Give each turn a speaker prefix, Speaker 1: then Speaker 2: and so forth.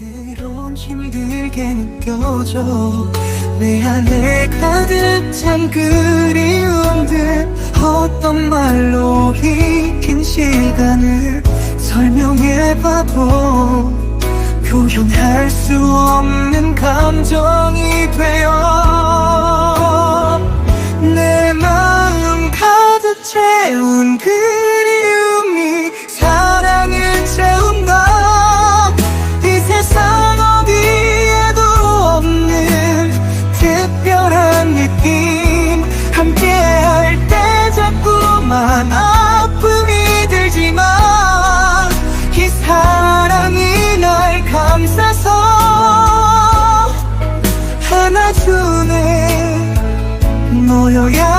Speaker 1: 때론 힘들게 느껴져. 내 안에 가득 찬 그리움들 어떤 말로 익힌 시간을 설명해봐도 표현할 수 없는 감정이 되어. 내 마음 가득 채운 그 your yeah.